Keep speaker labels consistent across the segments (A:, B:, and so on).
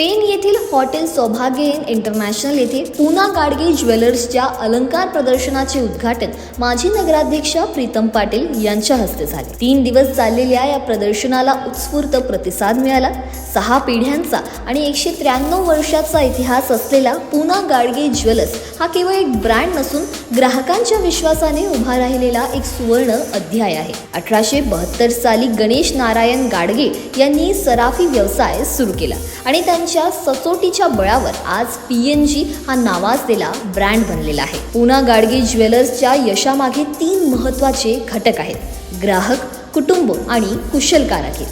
A: Pen येथील hotel सौभाग्य international येथे पुना गाडगे ज्वेलर्सच्या अलंकार प्रदर्शनाचे उद्घाटन माजी नगराध्यक्षा प्रीतम पाटील यांच्या हस्ते झाले. तीन दिवस चाललेल्या या प्रदर्शनाला उत्स्फूर्त प्रतिसाद मिळाला. सहा पिढ्यांचा आणि एकशे त्र्याण्णव वर्षाचा इतिहास असलेला पुना गाडगे ज्वेलर्स हा केवळ एक ब्रँड नसून ग्राहकांच्या विश्वासाने उभा राहिलेला एक सुवर्ण अध्याय आहे. अठराशे बहात्तर साली गणेश नारायण गाडगे यांनी सराफी व्यवसाय सुरू केला आणि त्यांच्या सचोटीच्या बळावर आज पी एन जी हा नावाजलेला ब्रँड बनलेला आहे. पुना गाडगे ज्वेलर्सच्या यशामागे तीन महत्त्वाचे घटक आहेत. ग्राहक कुटुंब आणि कुशल कारागीर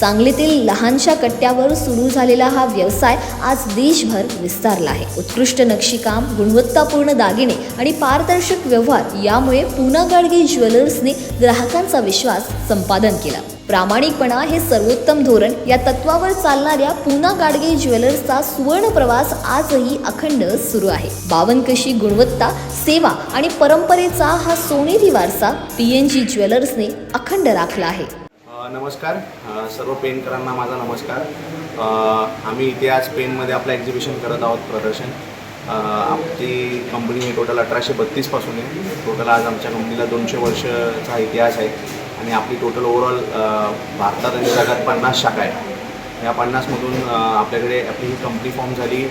A: सांगलीतील लहानशा कट्ट्यावर सुरू झालेला हा व्यवसाय आज देशभर विस्तारला आहे. उत्कृष्ट नक्षीकाम गुणवत्तापूर्ण दागिने आणि पारदर्शक व्यवहार यामुळे पुना गाडगे ज्वेलर्सने ग्राहकांचा विश्वास संपादन केला. प्रामाणिकपणा हे सर्वोत्तम धोरण. या तत्वावर चालणाऱ्या पुना गाडगे ज्वेलर्सचा सुवर्ण प्रवास आजही अखंड सुरू आहे. बावनकशी गुणवत्ता सेवा आणि परंपरेचा हा सोनेरी वारसा पी एन जी ज्वेलर्सने अखंड राखला आहे.
B: नमस्कार. सर्व पेनकरांना माझा नमस्कार. आम्ही इथे आज पेनमध्ये आपलं एक्झिबिशन करत आहोत प्रदर्शन. आमची कंपनी हे टोटल अठराशे बत्तीसपासून आहे. टोटल आज आमच्या कंपनीला दोनशे वर्षाचा इतिहास आहे. आणि आपली टोटल ओव्हरऑल भारतात आणि जगात पन्नास शाखा आहे या पन्नासमधून आपल्याकडे आपली ही कंपनी फॉर्म झाली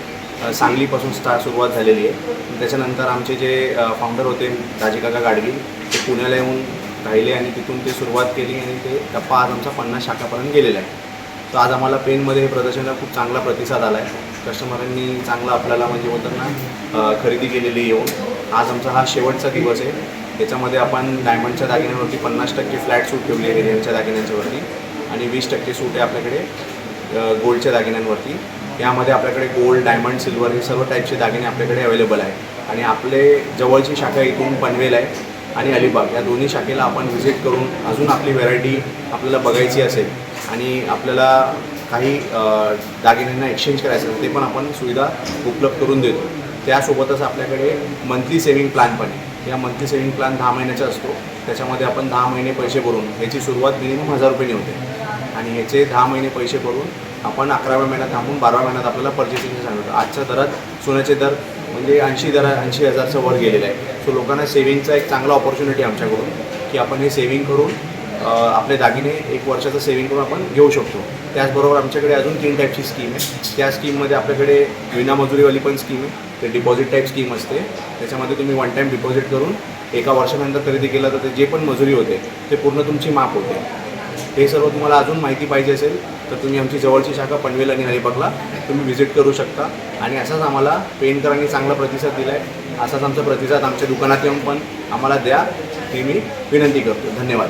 B: सांगलीपासून स्टार सुरुवात झालेली आहे. त्याच्यानंतर आमचे जे फाउंडर होते राजेकाका गाडगी ते पुण्याला येऊन राहिले आणि तिथून ते सुरुवात केली आणि ते टप्पा आज आमचा पन्नास शाखापर्यंत गेलेला आहे तर आज आम्हाला पेनमध्ये हे प्रदर्शनाला खूप चांगला प्रतिसाद आला आहे कस्टमरांनी चांगला आपल्याला म्हणजे होतं ना खरेदी केलेली येऊन. आज आमचा हा शेवटचा दिवस आहे. त्याच्यामध्ये आपण डायमंडच्या दागिन्यांवरती पन्नास टक्के फ्लॅट सूट ठेवली आहे हेरियनच्या दागिन्यांच्यावरती आणि वीस टक्के सूट आहे आपल्याकडे गोल्डच्या दागिन्यांवरती. यामध्ये आपल्याकडे गोल्ड डायमंड सिल्वर हे सर्व टाईपचे दागिने आपल्याकडे अवेलेबल आहे आणि आपले जवळची शाखा इथून पनवेल आहे आणि अलिबाग. या दोन्ही शाखेला आपण व्हिजिट करून अजून आपली व्हेरायटी आपल्याला बघायची असेल आणि आपल्याला काही दागिन्यांना एक्सचेंज करायचं असेल ते पण आपण सुविधा उपलब्ध करून देतो. त्यासोबतच आपल्याकडे मंथली सेविंग प्लॅन पण आहे. या मंथली सेविंग प्लॅन दहा महिन्याचा असतो. त्याच्यामध्ये आपण दहा महिने पैसे भरून ह्याची सुरुवात मिनिमम हजार रुपयांनी होते. आणि ह्याचे दहा महिने पैसे भरून आपण अकराव्या महिन्यात थांबून बाराव्या महिन्यात आपल्याला पर्चेसिंगचं सांगतो. आजच्या दरात सोन्याचे दर म्हणजे ऐंशी दर ऐंशी हजारचं वर गेलेलं आहे. सो लोकांना सेविंगचा एक चांगला ऑपॉर्च्युनिटी आमच्याकडून की आपण हे सेविंग करून आपले दागिने एक वर्षाचं सेविंग करून आपण घेऊ शकतो. त्याचबरोबर आमच्याकडे अजून तीन टाईपची स्कीम आहे. त्या स्कीममध्ये आपल्याकडे विना मजुरीवाली पण स्कीम आहे. ते डिपॉझिट टाईप स्कीम असते. त्याच्यामध्ये तुम्ही वन टाईम डिपॉझिट करून एका वर्षानंतर खरेदी केलं तर ते जे पण मजुरी होते ते पूर्ण तुमची माफ होते. हे सर्व तुम्हाला अजून माहिती पाहिजे असेल तर तुम्ही आमची जवळची शाखा पनवेल आणि अलिबागला तुम्ही व्हिजिट करू शकता. आणि असाच आम्हाला पेनकरांनी चांगला प्रतिसाद दिला आहे असाच आमचा प्रतिसाद आमच्या दुकानात येऊन पण आम्हाला द्या. ही मी विनंती करतो. धन्यवाद.